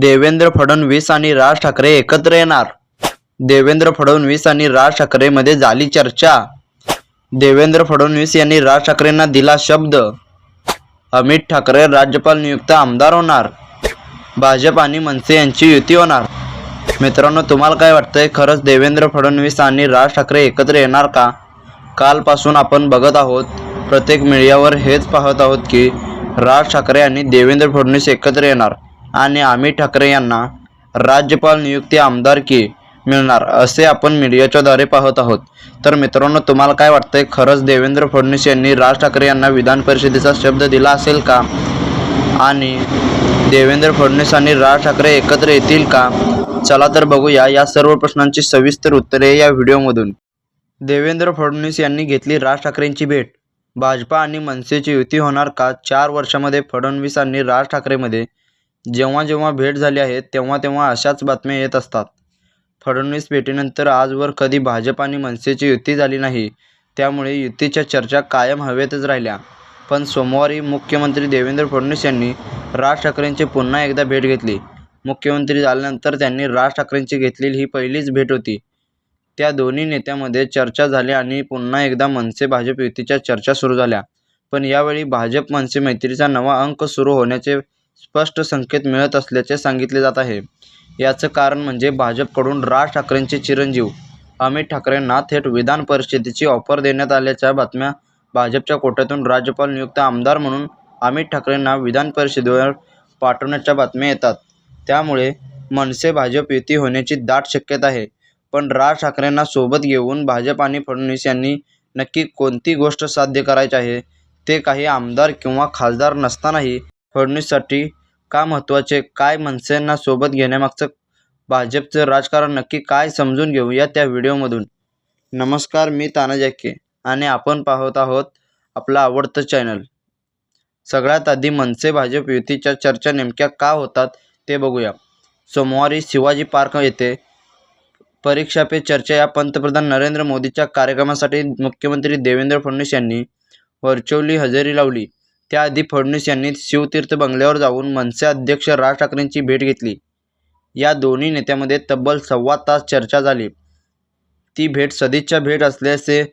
देवेंद्र फडणवीस आणि राज ठाकरे एकत्र येणार. देवेंद्र फडणवीस आणि राज ठाकरेमध्ये झाली चर्चा. देवेंद्र फडणवीस यांनी राज ठाकरेंना दिला शब्द. अमित ठाकरे राज्यपाल नियुक्त आमदार होणार. भाजप आणि मनसे यांची युती होणार. मित्रांनो तुम्हाला काय वाटतंय? खरंच देवेंद्र फडणवीस आणि राज ठाकरे एकत्र येणार का? कालपासून आपण बघत आहोत प्रत्येक मीडियावर हेच पाहत आहोत की राज ठाकरे आणि देवेंद्र फडणवीस एकत्र येणार. आणि अमित ठाकरे यांना राज्यपाल नियुक्ती आमदारकी मिळणार असे आपण मीडियाच्याद्वारे पाहत आहोत. तर मित्रांनो तुम्हाला काय वाटतंय? खरंच देवेंद्र फडणवीस यांनी राज ठाकरे यांना विधान परिषदेचा शब्द दिला असेल का? आणि देवेंद्र फडणवीस आणि राज ठाकरे एकत्र येतील का? चला तर बघूया या सर्व प्रश्नांची सविस्तर उत्तरे या व्हिडिओमधून. देवेंद्र फडणवीस यांनी घेतली राज ठाकरेंची भेट. भाजपा आणि मनसेची युती होणार का? चार वर्षामध्ये फडणवीस आणि राज ठाकरेमध्ये जेव्हा जेव्हा भेट झाली आहे तेव्हा तेव्हा अशाच बातम्या येत असतात. फडणवीस भेटीनंतर आजवर कधी भाजप आणि मनसेची युती झाली नाही त्यामुळे युतीच्या चर्चा कायम हवेतच राहिल्या. पण सोमवारी मुख्यमंत्री देवेंद्र फडणवीस यांनी राज ठाकरेंची पुन्हा एकदा भेट घेतली. मुख्यमंत्री झाल्यानंतर त्यांनी राज ठाकरेंची घेतलेली ही पहिलीच भेट होती. त्या दोन्ही नेत्यामध्ये चर्चा झाली आणि पुन्हा एकदा मनसे भाजप युतीच्या चर्चा सुरू झाल्या. पण यावेळी भाजप मनसे मैत्रीचा नवा अंक सुरू होण्याचे स्पष्ट संकेत मिळत असल्याचे सांगितले जात आहे. याचं कारण म्हणजे भाजपकडून राज ठाकरेंचे चिरंजीव अमित ठाकरेंना थेट विधान परिषदेची ऑफर देण्यात आल्याच्या बातम्या भाजपच्या कोट्यातून राज्यपाल नियुक्त आमदार म्हणून अमित ठाकरेंना विधान परिषदेवर पाठवण्याच्या बातम्या येतात. त्यामुळे मनसे भाजप युती होण्याची दाट शक्यता आहे. पण राज ठाकरेंना सोबत घेऊन भाजप आणि फडणवीस यांनी नक्की कोणती गोष्ट साध्य करायची आहे ते काही आमदार किंवा खासदार नसतानाही फडणवीससाठी का महत्त्वाचे? काय मनसेंना सोबत घेण्यामागचं भाजपचं राजकारण नक्की काय समजून घेऊया त्या व्हिडिओमधून. नमस्कार मी तानाजाके आणि आपण पाहत आहोत आपलं आवडतं चॅनल. सगळ्यात आधी मनसे भाजप युतीच्या चर्चा नेमक्या का होतात ते बघूया. सोमवारी शिवाजी पार्क येथे परीक्षा पे चर्चा. या पंतप्रधान नरेंद्र मोदीच्या कार्यक्रमासाठी मुख्यमंत्री देवेंद्र फडणवीस यांनी व्हर्च्युअली हजेरी लावली. त्याआधी फडणवीस यांनी शिवतीर्थ बंगल्यावर जाऊन मनसे अध्यक्ष राज ठाकरेंची भेट घेतली. या दोन्ही नेत्यामध्ये तब्बल सव्वा तास चर्चा झाली. ती भेट सदिच्छा भेट असल्याचे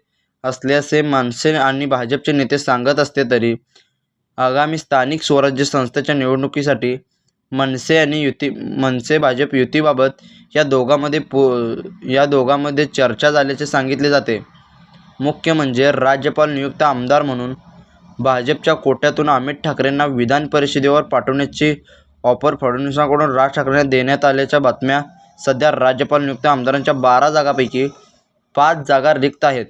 असल्याचे मनसे आणि भाजपचे नेते सांगत असते तरी आगामी स्थानिक स्वराज्य संस्थेच्या निवडणुकीसाठी मनसे आणि युती मनसे भाजप युतीबाबत या दोघांमध्ये पो या दोघांमध्ये चर्चा झाल्याचे सांगितले जाते. मुख्य म्हणजे राज्यपाल नियुक्त आमदार म्हणून भाजपच्या कोट्यातून अमित ठाकरेंना विधान परिषदेवर पाठवण्याची ऑफर फडणवीसांकडून राज ठाकरेंना देण्यात आल्याच्या बातम्या सध्या राज्यपाल नियुक्त आमदारांच्या बारा जागापैकी पाच जागा रिक्त आहेत.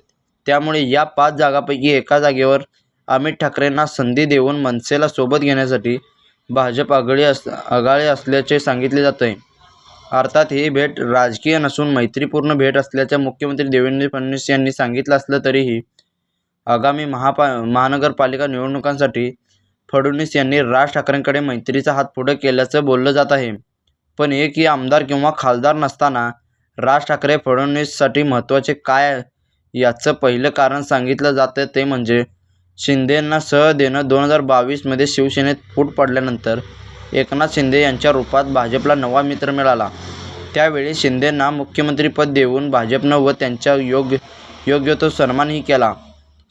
त्यामुळे या पाच जागापैकी एका जागेवर अमित ठाकरेंना संधी देऊन मनसेला सोबत घेण्यासाठी भाजप आघाडी अस आघाडी असल्याचे सांगितले जात आहे अर्थात ही भेट राजकीय नसून मैत्रीपूर्ण भेट असल्याचे मुख्यमंत्री देवेंद्र फडणवीस यांनी सांगितलं असलं तरीही आगामी महापा महानगरपालिका निवडणुकांसाठी फडणवीस यांनी राज ठाकरेंकडे मैत्रीचा हात पुढे केल्याचं बोललं जात आहे. पण एकही आमदार किंवा खासदार नसताना राज ठाकरे फडणवीससाठी महत्त्वाचे काय याचं पहिलं कारण सांगितलं जातं ते म्हणजे शिंदेंना सह देणं. दोन हजार बावीसमध्ये शिवसेनेत फूट पडल्यानंतर एकनाथ शिंदे यांच्या रूपात भाजपला नवा मित्र मिळाला. त्यावेळी शिंदेंना मुख्यमंत्रीपद देऊन भाजपनं व त्यांच्या योग्य योग्य तो सन्मानही केला.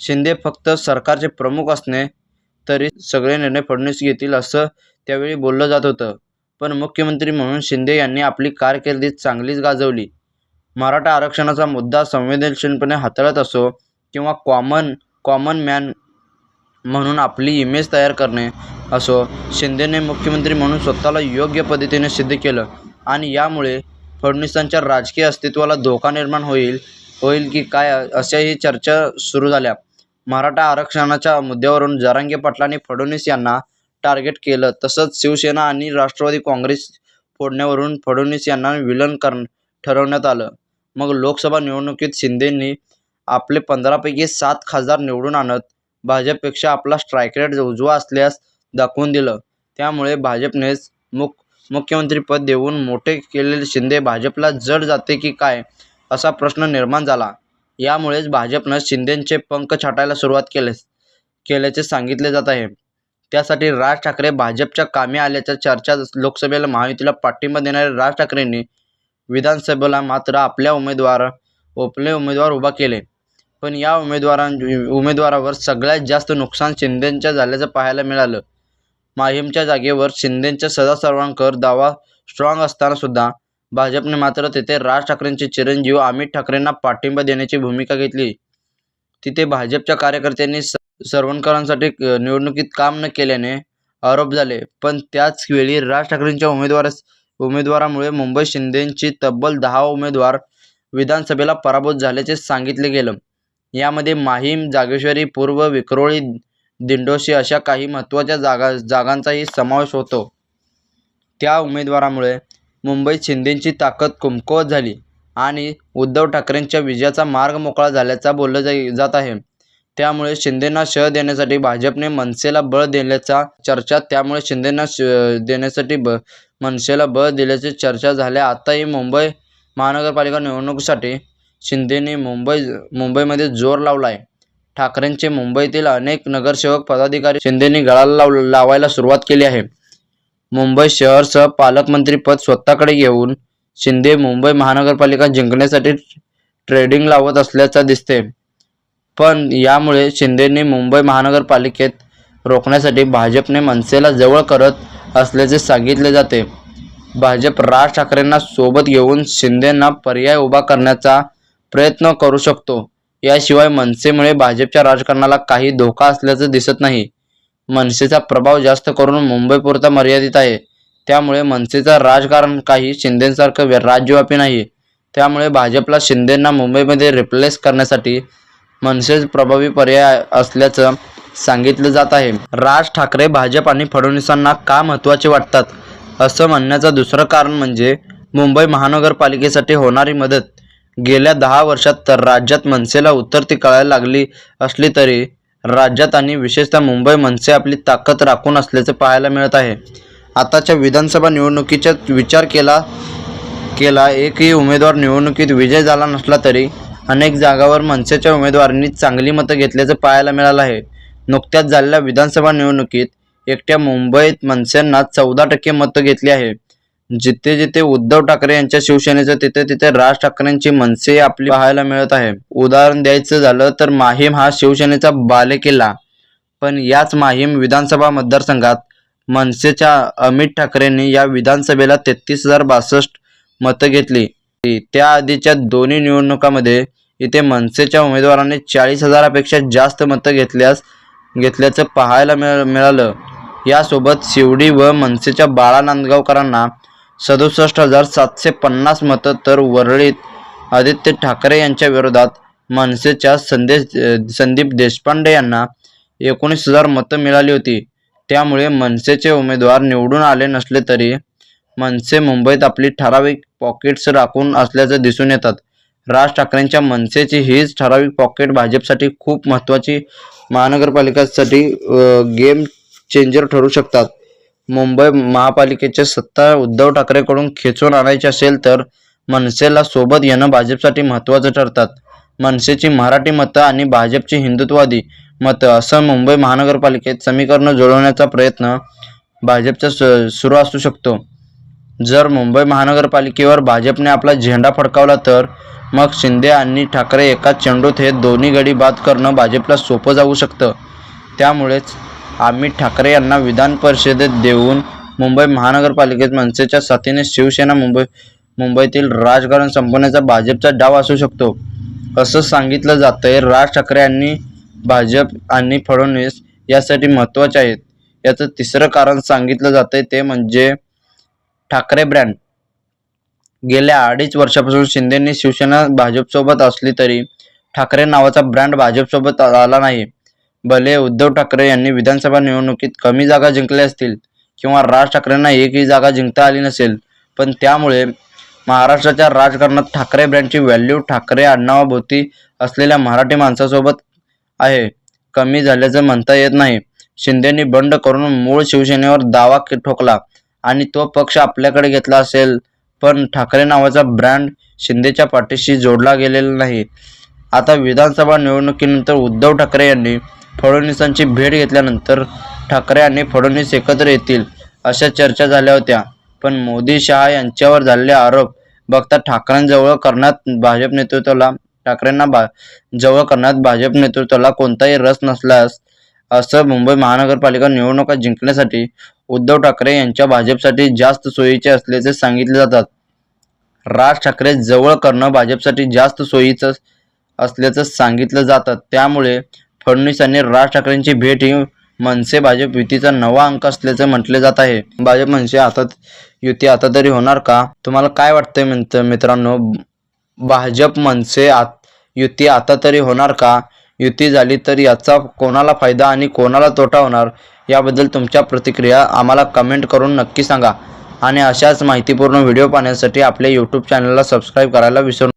शिंदे फक्त सरकारचे प्रमुख असणे तरी सगळे निर्णय फडणवीस घेतील असं त्यावेळी बोललं जात होतं. पण मुख्यमंत्री म्हणून शिंदे यांनी आपली कारकिर्दी चांगलीच गाजवली. मराठा आरक्षणाचा मुद्दा संवेदनशीलपणे हाताळत असो किंवा कॉमन कॉमन मॅन म्हणून आपली इमेज तयार करणे असो शिंदेने मुख्यमंत्री म्हणून स्वतःला योग्य पद्धतीने सिद्ध केलं आणि यामुळे फडणवीसांच्या राजकीय अस्तित्वाला धोका निर्माण होईल होईल की काय अशाही चर्चा सुरू झाल्या. मराठा आरक्षणाच्या मुद्द्यावरून जरांगे पाटलांनी फडणवीस यांना टार्गेट केलं. तसंच शिवसेना आणि राष्ट्रवादी काँग्रेस फोडण्यावरून फडणवीस यांना विलन कर ठरवण्यात आलं. मग लोकसभा निवडणुकीत शिंदेंनी आपले पंधरापैकी सात खासदार निवडून आणत भाजपपेक्षा आपला स्ट्राईक रेट उजवा असल्यास दाखवून दिलं. त्यामुळे भाजपनेच मुख मुख्यमंत्रीपद देऊन मोठे केलेले शिंदे भाजपला जड जाते की काय? असा प्रश्न निर्माण झाला. यामुळेच भाजपनं शिंदेंचे पंख छाटायला सुरुवात केले केल्याचे सांगितले जात आहे. त्यासाठी राज ठाकरे भाजपच्या कामी आल्याच्या चर्चा लोकसभेला महायुतीला पाठिंबा देणाऱ्या राज ठाकरेंनी विधानसभेला मात्र आपल्या उमेदवार आपले उमेदवार उभा केले. पण या उमेदवारां उमेदवारावर सगळ्यात जास्त नुकसान शिंदेंच्या झाल्याचं पाहायला मिळालं. माहीमच्या जागेवर शिंदेंच्या सदा सर्वांकर दावा स्ट्रॉंग असतानासुद्धा भाजपने मात्र तेथे राज ठाकरेंचे चिरंजीव अमित ठाकरेंना पाठिंबा देण्याची भूमिका घेतली. तिथे भाजपच्या कार्यकर्त्यांनी स- सरवणकरांसाठी निवडणुकीत काम न केल्याने आरोप झाले. पण त्याच वेळी राज ठाकरेंच्या उमेदवारास उमेदवारामुळे मुंबई शिंदेंची तब्बल दहा उमेदवार विधानसभेला पराभूत झाल्याचे सांगितले गेलं. यामध्ये माहीम जागेश्वरी पूर्व विक्रोळी दिंडोशी अशा काही महत्त्वाच्या जागा जागांचाही समावेश होतो. त्या उमेदवारामुळे मुंबईत शिंदेंची ताकद कमकुवत झाली आणि उद्धव ठाकरेंच्या विजयाचा मार्ग मोकळा झाल्याचा बोललं जाई जात आहे. त्यामुळे शिंदेंना शह देण्यासाठी भाजपने मनसेला बळ दिल्याचा चर्चा त्यामुळे शिंदेंना श देण्यासाठी ब मनसेला बळ दिल्याची चर्चा झाल्या आताही मुंबई महानगरपालिका निवडणुकीसाठी शिंदेने मुंबई मुंबईमध्ये जोर लावला आहे ठाकरेंचे मुंबईतील अनेक नगरसेवक पदाधिकारी शिंदेनी गळाला लाव लावायला सुरुवात केली आहे. मुंबई शहरसह पालकमंत्रीपद स्वतःकडे घेऊन शिंदे मुंबई महानगरपालिका जिंकण्यासाठी ट्रेडिंग लावत असल्याचं दिसते पण यामुळे शिंदेंनी मुंबई महानगरपालिकेत रोखण्यासाठी भाजपने मनसेला जवळ करत असल्याचे सांगितले जाते. भाजप राज ठाकरेंना सोबत घेऊन शिंदेंना पर्याय उभा करण्याचा प्रयत्न करू शकतो. याशिवाय मनसेमुळे भाजपच्या राजकारणाला काही धोका असल्याचं दिसत नाही. मनसेचा प्रभाव जास्त करून मुंबईपुरता मर्यादित आहे. त्यामुळे मनसेचं राजकारण काही शिंदेसारखं राज्यव्यापी नाही. त्यामुळे भाजपला शिंदेंना मुंबईमध्ये रिप्लेस करण्यासाठी मनसेच प्रभावी पर्याय असल्याचं सांगितलं जात आहे. राज ठाकरे भाजप आणि फडणवीसांना का महत्त्वाचे वाटतात? असं म्हणण्याचं दुसरं कारण म्हणजे मुंबई महानगरपालिकेसाठी होणारी मदत. गेल्या दहा वर्षात तर राज्यात मनसेला उत्तरती कळायला लागली असली तरी राज्यात आणि विशेषतः मुंबई मनसे आपली ताकद राखून असल्याचे पाहायला मिळत आहे. आताच्या विधानसभा निवडणुकीचा विचार केला केला एकही उमेदवार निवडणुकीत विजय झाला नसला तरी अनेक जागावर मनसेच्या उमेदवारांनी चांगली मतं घेतल्याचं पाहायला मिळालं आहे. नुकत्याच झालेल्या विधानसभा निवडणुकीत एकट्या मुंबईत मनसेंना चौदा टक्के मतं घेतली आहे जिथे जिथे उद्धव ठाकरे यांच्या शिवसेनेचं तिथे तिथे राज ठाकरेंची मनसे आपली पाहायला मिळत आहे. उदाहरण द्यायचं झालं तर माहीम हा शिवसेनेचा बालेकिल्ला. पण याच माहीम विधानसभा मतदारसंघात मनसेच्या अमित ठाकरेंनी या विधानसभेला तेहतीस हजार बासष्ट मतं घेतली. त्याआधीच्या दोन्ही निवडणुकामध्ये इथे मनसेच्या उमेदवारांनी चाळीस हजारापेक्षा जास्त मतं घेतल्यास घेतल्याचं पाहायला मिळ मिळालं. यासोबत शिवडी व मनसेच्या बाळा नांदगावकरांना सदुसष्ट हजार सातशे पन्नास मतं तर वरळीत आदित्य ठाकरे यांच्या विरोधात मनसेच्या संदेश संदीप देशपांडे यांना एकोणीस हजार मतं मिळाली होती. त्यामुळे मनसेचे उमेदवार निवडून आले नसले तरी मनसे मुंबईत आपली ठराविक पॉकेट्स राखून असल्याचं दिसून येतात. राज ठाकरेंच्या मनसेची हीच ठराविक पॉकेट भाजपसाठी खूप महत्त्वाची महानगरपालिकासाठी गेम चेंजर ठरू शकतात. मुंबई महापालिकेची सत्ता उद्धव ठाकरेकडून खेचून आणायची असेल तर मनसेला सोबत येणं भाजपसाठी महत्त्वाचं ठरतात. मनसेची मराठी मतं आणि भाजपची हिंदुत्ववादी मतं असं मुंबई महानगरपालिकेत समीकरणं जुळवण्याचा प्रयत्न भाजपचा सुरू असू शकतो. जर मुंबई महानगरपालिकेवर भाजपने आपला झेंडा फडकावला तर मग शिंदे आणि ठाकरे एकाच चेंडूत हे दोन्ही गडी बाद करणं भाजपला सोपं जाऊ शकतं. त्यामुळेच अमित ठाकरे यांना विधान परिषदेत देऊन मुंबई महानगरपालिकेत मनसेच्या साथीने शिवसेना मुंबई मुंबईतील राजकारण संपवण्याचा भाजपचा डाव असू शकतो. असं सांगितलं जातंय. राज ठाकरे यांनी भाजप आणि फडणवीस यासाठी महत्त्वाचे आहेत. याचं तिसरं कारण सांगितलं जातंय ते म्हणजे ठाकरे ब्रँड गेल्या अडीच वर्षापासून शिंदेंनी शिवसेना भाजपसोबत असली तरी ठाकरे नावाचा ब्रँड भाजपसोबत आला नाही. भले उद्धव ठाकरे यांनी विधानसभा निवडणुकीत कमी जागा जिंकल्या असतील किंवा राज ठाकरेंना एकही जागा जिंकता आली नसेल पण त्यामुळे महाराष्ट्राच्या राजकारणात ठाकरे ब्रँडची व्हॅल्यू ठाकरे आडनावाभोवती असलेल्या मराठी माणसासोबत आहे. कमी झाल्याचं म्हणता येत नाही. शिंदेनी बंड करून मूळ शिवसेनेवर दावा ठोकला आणि तो पक्ष आपल्याकडे घेतला असेल पण ठाकरे नावाचा ब्रँड शिंदेच्या पाठीशी जोडला गेलेला नाही. आता विधानसभा निवडणुकीनंतर उद्धव ठाकरे यांनी फडणवीसांची भेट घेतल्यानंतर ठाकरे आणि फडणवीस एकत्र येतील अशा चर्चा झाल्या होत्या. पण मोदी शहा यांच्यावर झालेले आरोप बघता ठाकरेंजवळ करण्यात भाजप नेतृत्वाला ठाकरेंना भा जवळ करण्यात भाजप नेतृत्वाला कोणताही रस नसल्यास असं मुंबई महानगरपालिका निवडणुका जिंकण्यासाठी उद्धव ठाकरे यांच्या भाजपसाठी जास्त सोयीचे असल्याचे सांगितले जातात. राज ठाकरे जवळ करणं भाजपसाठी जास्त सोयीचं असल्याचं सांगितलं जातं. त्यामुळे फडणवीस आणि राज ठाकरेंची भेट ही मनसे भाजप युतीचा नवा अंक असल्याचं म्हटले जात आहे. भाजप मनसे आता युती आता तरी होणार का? तुम्हाला काय वाटतंय मित्र मित्रांनो? भाजप मनसे आत युती आता तरी होणार का? युती झाली तर याचा कोणाला फायदा आणि कोणाला तोटा होणार? याबद्दल तुमच्या प्रतिक्रिया आम्हाला कमेंट करून नक्की सांगा. आणि अशाच माहितीपूर्ण व्हिडिओ पाहण्यासाठी आपल्या यूट्यूब चॅनलला सबस्क्राईब करायला विसरू